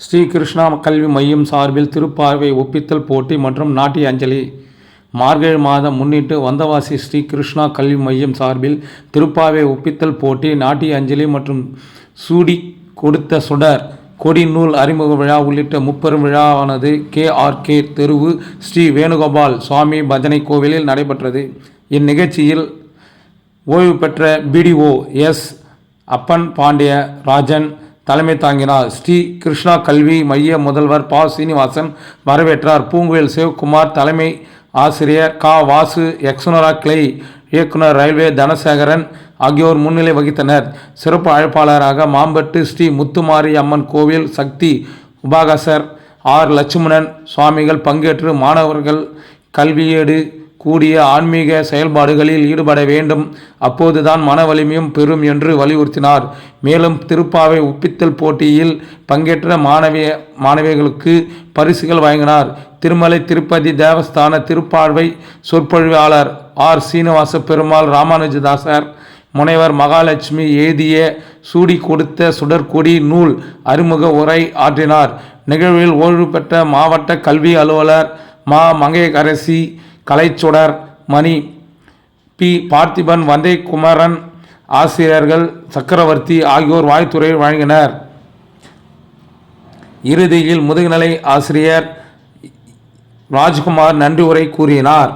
ஸ்ரீ கிருஷ்ணா கல்வி மையம் சார்பில் திருப்பார்வை ஒப்பித்தல் போட்டி மற்றும் நாட்டிய அஞ்சலி. மார்கழி மாதம் முன்னிட்டு வந்தவாசி ஸ்ரீ கிருஷ்ணா கல்வி மையம் சார்பில் திருப்பாவை ஒப்பித்தல் போட்டி நாட்டிய அஞ்சலி மற்றும் சூடி கொடுத்த சுடர் கொடி நூல் அறிமுக விழா உள்ளிட்ட முப்பெரும் விழாவானது கே. ஆர். கே. தெருவு ஸ்ரீ வேணுகோபால் சுவாமி பஜனை கோவிலில் நடைபெற்றது. இந்நிகழ்ச்சியில் ஓய்வு பெற்ற பிடிஓ எஸ். அப்பன் பாண்டிய ராஜன் தலைமை தாங்கினார். ஸ்ரீ கிருஷ்ணா கல்வி மைய முதல்வர் பா. சீனிவாசன் வரவேற்றார். பூங்குயல் சிவகுமார் தலைமை ஆசிரியர் கா. வாசு எக்ஸுனரா கிளை இயக்குனர் ரயில்வே தனசேகரன் ஆகியோர் முன்னிலை வகித்தனர். சிறப்பு அழைப்பாளராக மாம்பட்டு ஸ்ரீ முத்துமாரி அம்மன் கோவில் சக்தி உபாகசர் ஆர். லட்சுமணன் சுவாமிகள் பங்கேற்று மாணவர்கள் கல்வியேடு கூடிய ஆன்மீக செயல்பாடுகளில் ஈடுபட வேண்டும். அப்போதுதான் மன வலிமையும் பெறும் என்று வலியுறுத்தினார். மேலும் திருப்பாவை ஒப்பித்தல் போட்டியில் பங்கேற்ற மாணவிய மாணவிகளுக்கு பரிசுகள் வழங்கினார். திருமலை திருப்பதி தேவஸ்தான திருப்பார்வை சொற்பொழிவாளர் ஆர். சீனிவாச பெருமாள் ராமானுஜதாசர் முனைவர் மகாலட்சுமி எழுதிய சூடி கொடுத்த சுடற்கொடி நூல் அறிமுக உரை ஆற்றினார். நிகழ்வில் ஓய்வு பெற்ற மாவட்ட கல்வி அலுவலர் மா. மங்கையரசி கலைச்சுடர் மணி பி. பார்த்திபன் வந்தே குமரன் ஆசிரியர்கள் சக்கரவர்த்தி ஆகியோர் வாழ்த்துறை வழங்கினர். இறுதியில் முதுகுநிலை ஆசிரியர் ராஜ்குமார் நன்றி உரை கூறினார்.